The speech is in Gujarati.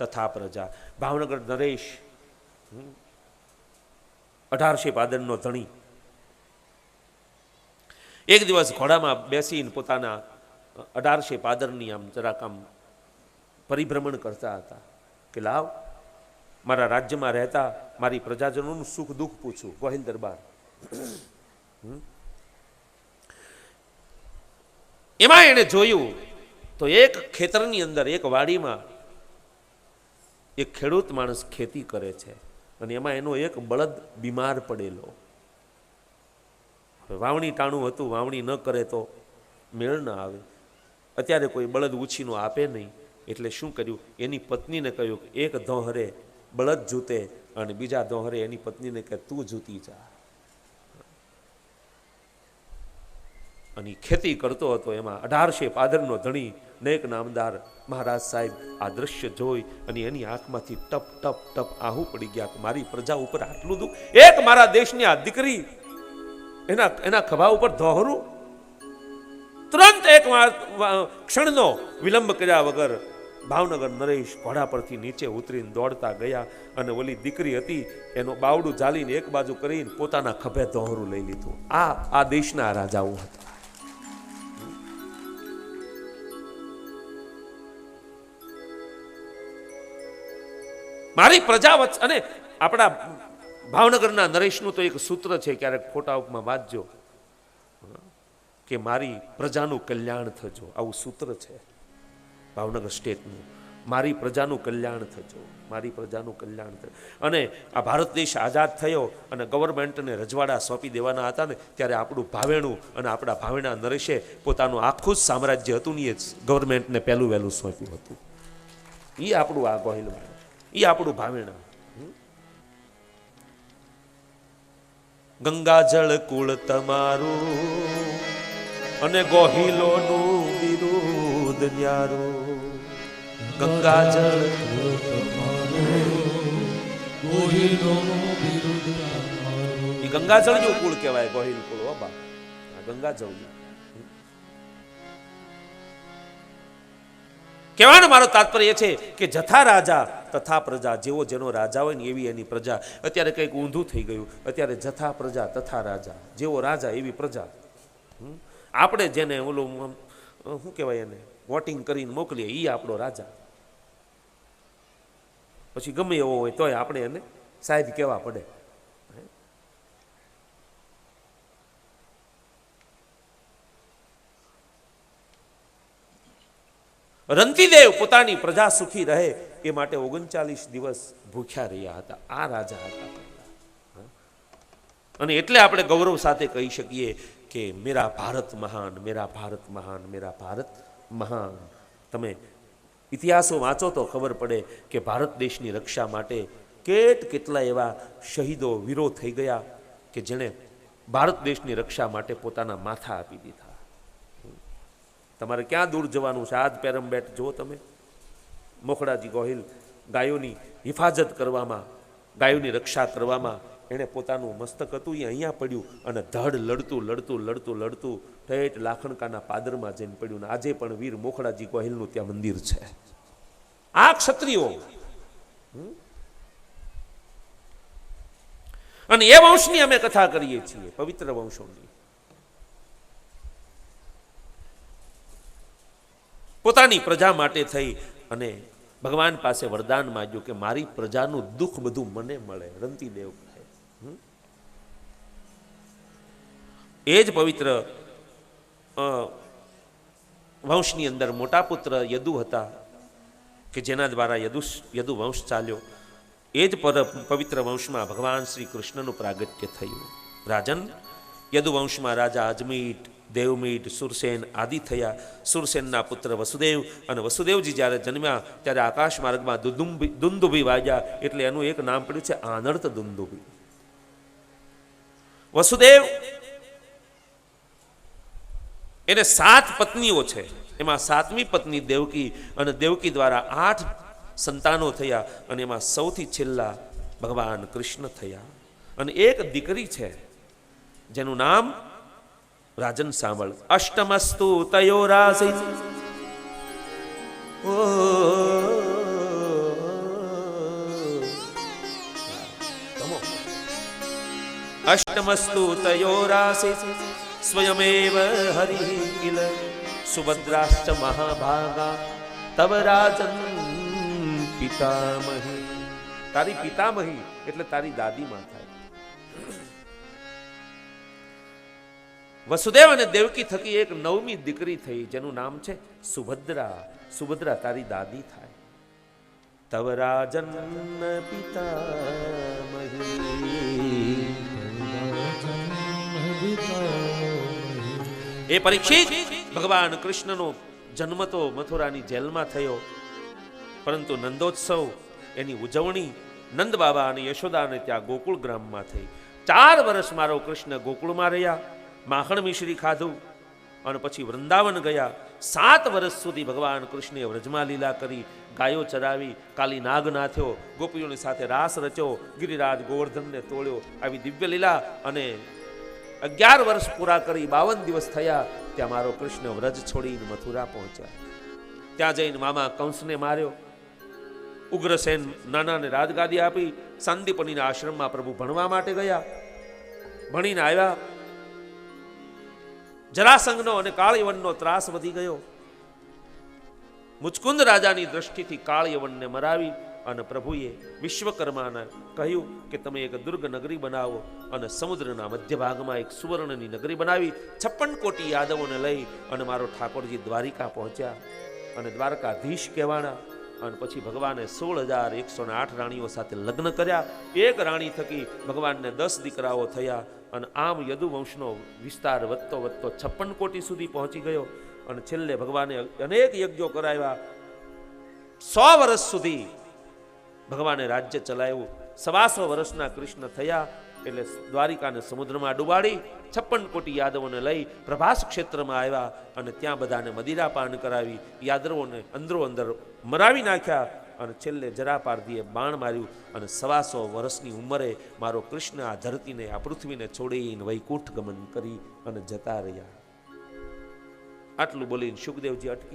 તથા પ્રજા. ભાવનગર નરેશ અઢારશે પાદરનો ધણી. એક દિવસ ઘોડામાં બેસીને પોતાના અઢારશે પાદરની આમ જરાક આમ પરિભ્રમણ કરતા હતા કે લાવ, મારા રાજ્યમાં રહેતા મારી પ્રજાજનોનું સુખ દુઃખ પૂછું ગોહિલ દરબાર. એમાં એણે જોયું, તો એક ખેતરની અંદર, એક વાડીમાં એક ખેડૂત માણસ ખેતી કરે છે. અને એમાં એનો એક બળદ બીમાર પડેલો. વાવણી ટાણું હતું, વાવણી ન કરે તો મેળ ન આવે. અત્યારે કોઈ બળદ ઉછીનો આપે નહીં. એટલે શું કર્યું? એની પત્નીને કહ્યું કે, એક ધોહરે બળદ જૂતે અને બીજા ધોહરે એની પત્નીને કે, તું જૂતી જા. અને ખેતી કરતો હતો, એમાં અઢારશે પાદરનો ધણી નેક નામદાર મહારાજ સાહેબ આ દ્રશ્ય જોઈ અને એની આંખમાંથી ટપ ટપ ટપ આહુ પડી ગયા મારી પ્રજા ઉપર આટલું દુઃખ? એક મારા દેશની આ દીકરી એના એના ખભા ઉપર ધોહરું? તુરંત એક ક્ષણનો વિલંબ કર્યા વગર ભાવનગર નરેશ ઘોડા પરથી નીચે ઉતરીને દોડતા ગયા અને ઓલી દીકરી હતી, એનો બાવડું ઝાલીને એક બાજુ કરીને પોતાના ખભે દોહરું લઈ લીધું. આ આ દેશના રાજાઓ હતા. મારી પ્રજા વચ્ચે અને આપણા ભાવનગરના નરેશનું તો એક સૂત્ર છે, ક્યારેક ખોટા ઉપમાં વાંચજો. કે મારી પ્રજાનું કલ્યાણ થજો. આવું સૂત્ર છે. ભાવનગર સ્ટેટનું. મારી પ્રજાનું કલ્યાણ થજો. મારી પ્રજાનું કલ્યાણ થજો. અને આ ભારત દેશ આઝાદ થયો અને ગવર્મેન્ટને રજવાડા સોંપી દેવાના હતા ને, ત્યારે આપણું ભાવેણું અને આપણા ભાવેણા નરેશે પોતાનું આખું જ સામ્રાજ્ય હતું ને એ જ ગવર્મેન્ટને પહેલું વહેલું સોંપ્યું હતું. એ આપણું આ ગોહિલવાડ એ આપણું ભાવેણા. ગંગાજળ કુળ તમારું અને ગોહિલોનું વિરુદ્ધ ન્યારું. ગંગાજળ ગંગાજળનું કુળ કહેવાય, ગોહિલ કુળ બાબા ગંગાજળ કહેવાનો મારો તાત્પર્ય છે કે જથા રાજા તથા પ્રજા જેવો જેનો રાજા હોય ને એવી એની પ્રજા. અત્યારે કંઈક ઊંધું થઈ ગયું. અત્યારે જથા પ્રજા, તથા રાજા. જેવો રાજા, એવી પ્રજા? આપણે જેને ઓલું શું કહેવાય એને? વોટિંગ કરીને મોકલીએ એ આપણો રાજા. પછી ગમે એવો હોય તોય આપણે એને સાહેબ કહેવા પડે. રંતીદેવ પોતાની પ્રજા સુખી રહે એ માટે ઓગણચાલીસ દિવસ ભૂખ્યા રહ્યા હતા. આ રાજા હતા અને એટલે આપણે ગૌરવ સાથે કહી શકીએ કે મેરા ભારત મહાન, મેરા ભારત મહાન, મેરા ભારત મહાન. તમે ઇતિહાસો વાંચો તો ખબર પડે કે ભારત દેશની રક્ષા માટે કેટ કેટલા એવા શહીદો, વીરો થઈ ગયા કે જેણે ભારત દેશની રક્ષા માટે પોતાના માથા આપી દીધા. તમારે ક્યાં દૂર જવાનું છે? આજ પેરમબેટ જુઓ તમે. મોખડાજી ગોહિલ ગાયોની હિફાજત કરવામાં, ગાયોની રક્ષા કરવામાં એણે પોતાનું મસ્તક હતું, એ અહીંયા પડ્યું અને ધડ લડતું લડતું લડતું લડતું ઠેઠ લાખણકાના પાદરમાં જઈને પડ્યું. ને આજે પણ વીર મોખડાજી ગોહિલનું ત્યાં મંદિર છે. આ ક્ષત્રિયો? અને એ વંશની અમે કથા કરીએ છીએ, પવિત્ર વંશોની. પોતાની પ્રજા માટે થઈ અને ભગવાન પાસે વરદાન માગ્યું કે મારી પ્રજાનું દુઃખ બધું મને મળે, રંતીદેવ કહે? એ જ પવિત્ર વંશની અંદર મોટા પુત્ર યદુ હતા કે જેના દ્વારા યદુ યદુ વંશ ચાલ્યો. એ જ પવિત્ર વંશમાં ભગવાન શ્રી કૃષ્ણનું પ્રાગટ્ય થયું. રાજન યદુવંશમાં રાજા અજમીટ દેવમીટ સુરસેન આદિ થયા સુરસેનના પુત્ર વસુદેવ અને વસુદેવજી જ્યારે જન્મ્યા ત્યારે આકાશ માર્ગમાં દુદુંબી, દુંદુભી વાગ્યા એટલે એનું એક નામ પડ્યું છે આનર્ત દુંદુભી. વસુદેવ એને સાત પત્નીઓ છે. એમાં સાતમી પત્ની દેવકી અને દેવકી દ્વારા આઠ સંતાનો થયા અને એમાં સૌથી છેલ્લા ભગવાન કૃષ્ણ થયા. અને એક દીકરી છે જેનું નામ રાજન સાંભળ અષ્ટમસ્તુ તયો રાસી ઓ અષ્ટમસ્તુ તયો રાસી સ્વયમેવ હરિ કિલ સુભદ્રાશ્ચ મહાભાગા તવ રાજન પિતામહી તારી પિતામહી એટલે તારી દાદી માતા। વસુદેવ અને દેવકી થકી એક નવમી દીકરી થઈ, જેનું નામ છે સુભદ્રા. સુભદ્રા તારી દાદી થાય. તવ રાજન પિતા એ પરીક્ષિત ભગવાન કૃષ્ણનો જન્મ તો મથુરાની જેલમાં થયો, પરંતુ નંદોત્સવ એની ઉજવણી નંદ બાબા અને યશોદા અને ત્યાં ગોકુળ ગ્રામમાં થઈ. ચાર વર્ષ મારો કૃષ્ણ ગોકુળમાં રહ્યા. માખણ મિશ્રી ખાધું અને પછી વૃંદાવન ગયા. સાત વર્ષ સુધી ભગવાન કૃષ્ણે વ્રજમાં લીલા કરી, ગાયો ચરાવી, કાલી નાગ નાથ્યો, ગોપીઓની સાથે રાસ રચ્યો, ગિરિરાજ ગોવર્ધનને તોડ્યો, આવી દિવ્ય લીલા અને અગિયાર વર્ષ પૂરા કરી બાવન દિવસ થયા, ત્યાં મારો કૃષ્ણ વ્રજ છોડીને મથુરા પહોંચ્યા. ત્યાં જઈને મામા કંસને માર્યો. ઉગ્રસેન નાનાને રાજગાદી આપી, સાંદીપનીના આશ્રમમાં પ્રભુ ભણવા માટે ગયા. ભણીને આવ્યા. જરાસંઘનો અને કાળયવનનો ત્રાસ વધી ગયો. મુચકુંદ રાજાની દ્રષ્ટિથી કાળયવનને મરાવી અને પ્રભુએ વિશ્વકર્માને કહ્યું કે તમે એક દુર્ગ નગરી બનાવો અને સમુદ્રના મધ્ય ભાગમાં એક સુવર્ણની નગરી બનાવી છપ્પન કોટી યાદવોને લઈ અને મારો ઠાકોરજી દ્વારિકા પહોંચ્યા અને દ્વારકાધીશ કહેવાના અને પછી ભગવાને સોળ હજાર એકસો ને આઠ રાણીઓ સાથે લગ્ન કર્યા. એક રાણી થકી ભગવાનને દસ દીકરાઓ થયા અને આમ યદુવંશનો વિસ્તાર વધતો વધતો છપ્પન કોટી સુધી પહોંચી ગયો. અને છેલ્લે ભગવાને અનેક યજ્ઞો કરાવ્યા. સો વર્ષ સુધી ભગવાને રાજ્ય ચલાવ્યું. સવાસો વર્ષના કૃષ્ણ થયા. એટલે દ્વારિકાને સમુદ્રમાં ડુબાડી છપ્પન કોટી યાદવોને લઈ પ્રભાસ ક્ષેત્રમાં આવ્યા અને ત્યાં બધાને મદિરા પાન કરાવી, યાદવોને અંદરો અંદર મરાવી નાખ્યા અને છેલ્લે જરાપારધીએ બાણ માર્યું અને સવાસો વર્ષની ઉંમરે મારો કૃષ્ણ આ ધરતીને, આ પૃથ્વીને છોડીને વૈકુંઠ ગમન કરી અને જતા રહ્યા. આટલું બોલીને સુખદેવજી અટકી